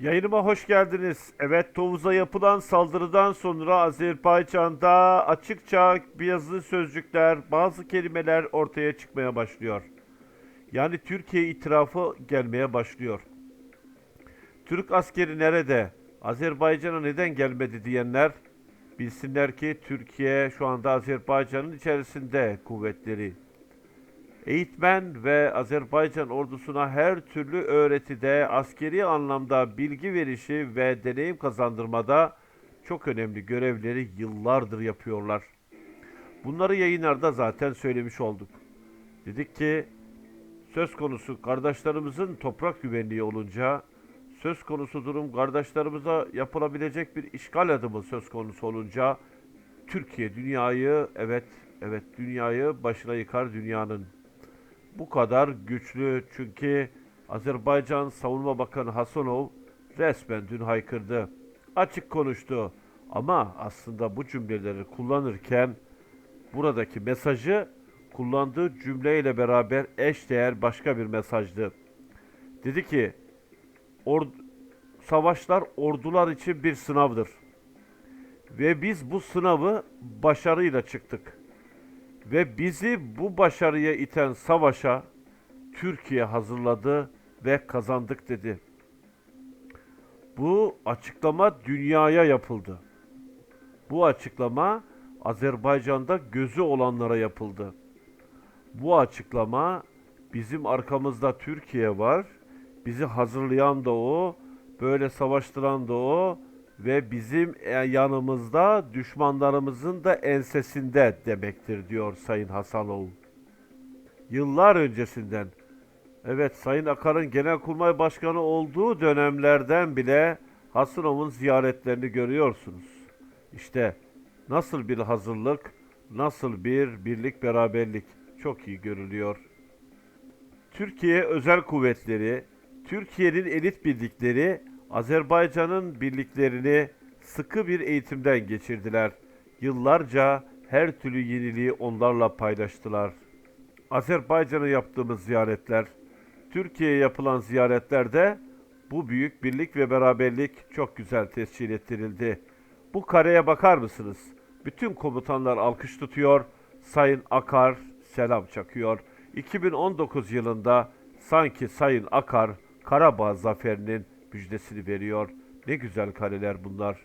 Yayınıma hoş geldiniz. Evet Tovuz'a yapılan saldırıdan sonra Azerbaycan'da açıkça yazılı sözcükler, bazı kelimeler ortaya çıkmaya başlıyor. Yani Türkiye itirafı gelmeye başlıyor. Türk askeri nerede? Azerbaycan'a neden gelmedi diyenler bilsinler ki Türkiye şu anda Azerbaycan'ın içerisinde kuvvetleri. Eğitmen ve Azerbaycan ordusuna her türlü öğretide, askeri anlamda bilgi verişi ve deneyim kazandırmada çok önemli görevleri yıllardır yapıyorlar. Bunları yayınlarda zaten söylemiş olduk. Dedik ki söz konusu kardeşlerimizin toprak güvenliği olunca söz konusu durum kardeşlerimize yapılabilecek bir işgal adımı söz konusu olunca Türkiye dünyayı evet evet dünyayı başına yıkar dünyanın bu kadar güçlü çünkü Azerbaycan Savunma Bakanı Hasanov resmen dün haykırdı. Açık konuştu ama aslında bu cümleleri kullanırken buradaki mesajı kullandığı cümleyle beraber eşdeğer başka bir mesajdı. Dedi ki "Or- savaşlar ordular için bir sınavdır. Ve biz bu sınavı başarıyla çıktık. Ve bizi bu başarıya iten savaşa Türkiye hazırladı ve kazandık dedi. Bu açıklama dünyaya yapıldı. Bu açıklama Azerbaycan'da gözü olanlara yapıldı. Bu açıklama bizim arkamızda Türkiye var. Bizi hazırlayan da o, böyle savaştıran da o ve bizim e, yanımızda düşmanlarımızın da ensesinde demektir diyor Sayın Hasanov. Yıllar öncesinden evet Sayın Akar'ın Genelkurmay Başkanı olduğu dönemlerden bile Hasanov'un ziyaretlerini görüyorsunuz. İşte nasıl bir hazırlık, nasıl bir birlik beraberlik çok iyi görülüyor. Türkiye Özel Kuvvetleri, Türkiye'nin elit birlikleri Azerbaycan'ın birliklerini sıkı bir eğitimden geçirdiler. Yıllarca her türlü yeniliği onlarla paylaştılar. Azerbaycan'a yaptığımız ziyaretler, Türkiye'ye yapılan ziyaretlerde bu büyük birlik ve beraberlik çok güzel tescil ettirildi. Bu kareye bakar mısınız? Bütün komutanlar alkış tutuyor, Sayın Akar selam çakıyor. 2019 yılında sanki Sayın Akar Karabağ zaferinin müjdesini veriyor. Ne güzel kareler bunlar.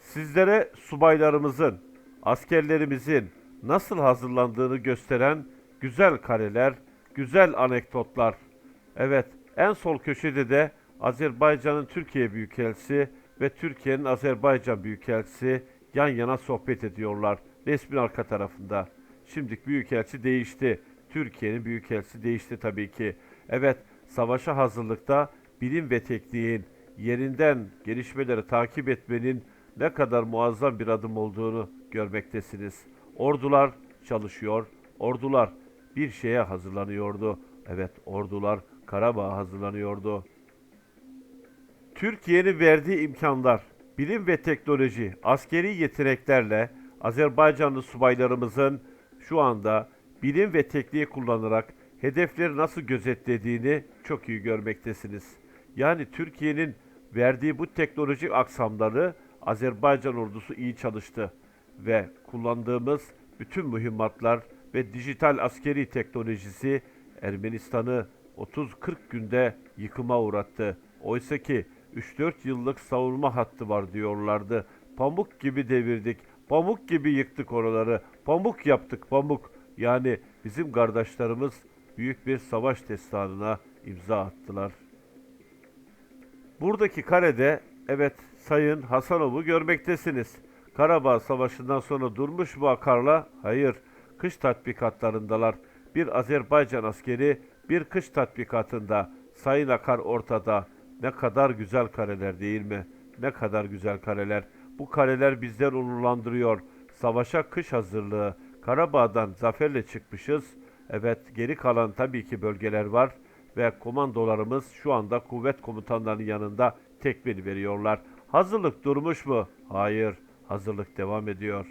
Sizlere subaylarımızın, askerlerimizin nasıl hazırlandığını gösteren güzel kareler, güzel anekdotlar. Evet, en sol köşede de Azerbaycan'ın Türkiye Büyükelçisi ve Türkiye'nin Azerbaycan Büyükelçisi yan yana sohbet ediyorlar. Resmin arka tarafında. Şimdilik Büyükelçi değişti. Türkiye'nin Büyükelçisi değişti tabii ki. Evet, savaşa hazırlıkta bilim ve tekniğin yerinden gelişmeleri takip etmenin ne kadar muazzam bir adım olduğunu görmektesiniz. Ordular çalışıyor, ordular bir şeye hazırlanıyordu. Evet, ordular Karabağ'a hazırlanıyordu. Türkiye'nin verdiği imkanlar, bilim ve teknoloji, askeri yeteneklerle Azerbaycanlı subaylarımızın şu anda bilim ve tekniği kullanarak hedefleri nasıl gözetlediğini çok iyi görmektesiniz. Yani Türkiye'nin verdiği bu teknolojik aksamları Azerbaycan ordusu iyi çalıştı ve kullandığımız bütün mühimmatlar ve dijital askeri teknolojisi Ermenistan'ı 30-40 günde yıkıma uğrattı. Oysa ki 3-4 yıllık savunma hattı var diyorlardı. Pamuk gibi devirdik, pamuk gibi yıktık oraları, pamuk yaptık pamuk. Yani bizim kardeşlerimiz büyük bir savaş destanına imza attılar. Buradaki karede evet Sayın Hasanov'u görmektesiniz. Karabağ Savaşı'ndan sonra durmuş bu akarla hayır kış tatbikatlarındalar. Bir Azerbaycan askeri bir kış tatbikatında Sayın Akar ortada. Ne kadar güzel kareler değil mi? Ne kadar güzel kareler. Bu kareler bizler onurlandırıyor. Savaşa kış hazırlığı. Karabağ'dan zaferle çıkmışız. Evet geri kalan tabii ki bölgeler var ve komandolarımız şu anda kuvvet komutanlarının yanında tekmil veriyorlar. Hazırlık durmuş mu? Hayır, hazırlık devam ediyor.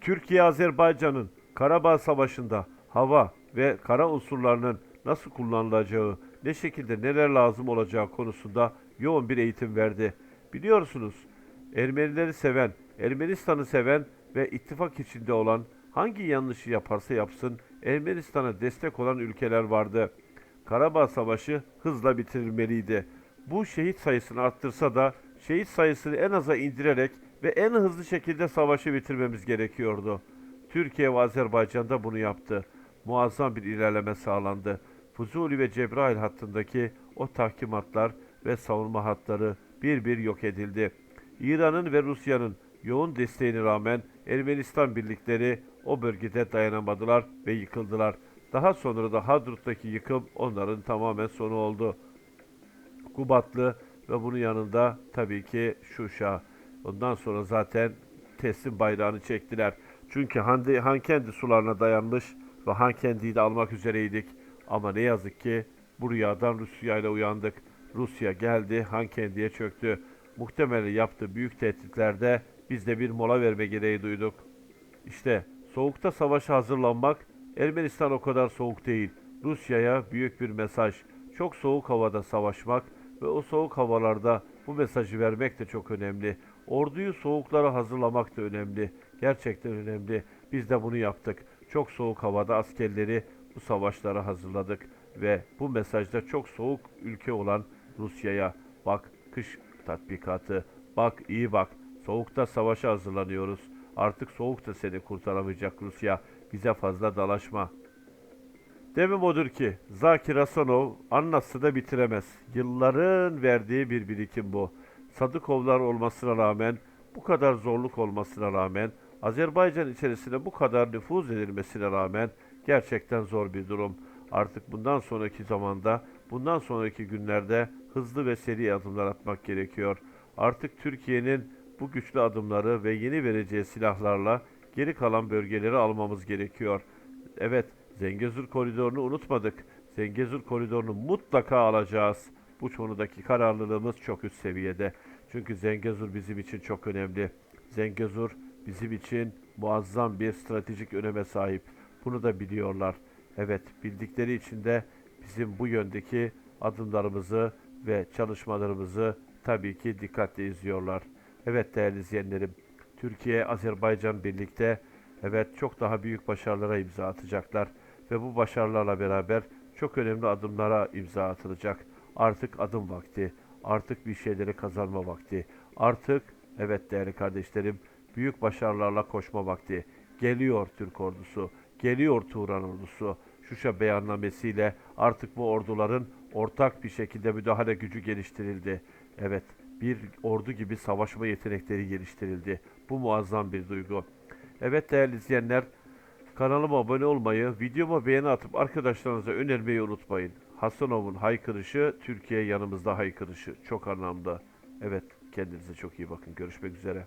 Türkiye Azerbaycan'ın Karabağ Savaşı'nda hava ve kara unsurlarının nasıl kullanılacağı, ne şekilde neler lazım olacağı konusunda yoğun bir eğitim verdi. Biliyorsunuz Ermenileri seven, Ermenistan'ı seven ve ittifak içinde olan hangi yanlışı yaparsa yapsın Ermenistan'a destek olan ülkeler vardı. Karabağ Savaşı hızla bitirilmeliydi. Bu şehit sayısını arttırsa da şehit sayısını en aza indirerek ve en hızlı şekilde savaşı bitirmemiz gerekiyordu. Türkiye ve Azerbaycan da bunu yaptı. Muazzam bir ilerleme sağlandı. Fuzuli ve Cebrail hattındaki o tahkimatlar ve savunma hatları bir bir yok edildi. İran'ın ve Rusya'nın yoğun desteğine rağmen Ermenistan birlikleri o bölgede dayanamadılar ve yıkıldılar. Daha sonra da Hadrut'taki yıkım onların tamamen sonu oldu. Kubatlı ve bunun yanında tabii ki Şuşa. Ondan sonra zaten teslim bayrağını çektiler. Çünkü Hande, Hankendi sularına dayanmış ve Hankendi'yi de almak üzereydik. Ama ne yazık ki bu rüyadan Rusya ile uyandık. Rusya geldi, Hankendi'ye çöktü. Muhtemelen yaptığı büyük tehditlerde biz de bir mola verme gereği duyduk. İşte soğukta savaşa hazırlanmak, Ermenistan o kadar soğuk değil. Rusya'ya büyük bir mesaj. Çok soğuk havada savaşmak ve o soğuk havalarda bu mesajı vermek de çok önemli. Orduyu soğuklara hazırlamak da önemli. Gerçekten önemli. Biz de bunu yaptık. Çok soğuk havada askerleri bu savaşlara hazırladık ve bu mesajda çok soğuk ülke olan Rusya'ya bak kış tatbikatı, bak iyi bak soğukta savaşa hazırlanıyoruz. Artık soğuk da seni kurtaramayacak Rusya. Bize fazla dalaşma. Demim odur ki Zakir Hasanov anlatsa da bitiremez. Yılların verdiği bir birikim bu. Sadıkovlar olmasına rağmen, bu kadar zorluk olmasına rağmen, Azerbaycan içerisine bu kadar nüfuz edilmesine rağmen gerçekten zor bir durum. Artık bundan sonraki zamanda, bundan sonraki günlerde hızlı ve seri adımlar atmak gerekiyor. Artık Türkiye'nin bu güçlü adımları ve yeni vereceği silahlarla geri kalan bölgeleri almamız gerekiyor. Evet, Zengezur koridorunu unutmadık. Zengezur koridorunu mutlaka alacağız. Bu konudaki kararlılığımız çok üst seviyede. Çünkü Zengezur bizim için çok önemli. Zengezur bizim için muazzam bir stratejik öneme sahip. Bunu da biliyorlar. Evet, bildikleri için de bizim bu yöndeki adımlarımızı ve çalışmalarımızı tabii ki dikkatle izliyorlar. Evet değerli izleyenlerim, Türkiye, Azerbaycan birlikte evet çok daha büyük başarılara imza atacaklar ve bu başarılarla beraber çok önemli adımlara imza atılacak. Artık adım vakti, artık bir şeyleri kazanma vakti, artık evet değerli kardeşlerim büyük başarılarla koşma vakti. Geliyor Türk ordusu, geliyor Turan ordusu. Şuşa beyannamesiyle artık bu orduların ortak bir şekilde müdahale gücü geliştirildi. Evet, bir ordu gibi savaşma yetenekleri geliştirildi. Bu muazzam bir duygu. Evet değerli izleyenler, kanalıma abone olmayı, videoma beğeni atıp arkadaşlarınıza önermeyi unutmayın. Hasanov'un haykırışı, Türkiye yanımızda haykırışı. Çok anlamda. Evet, kendinize çok iyi bakın. Görüşmek üzere.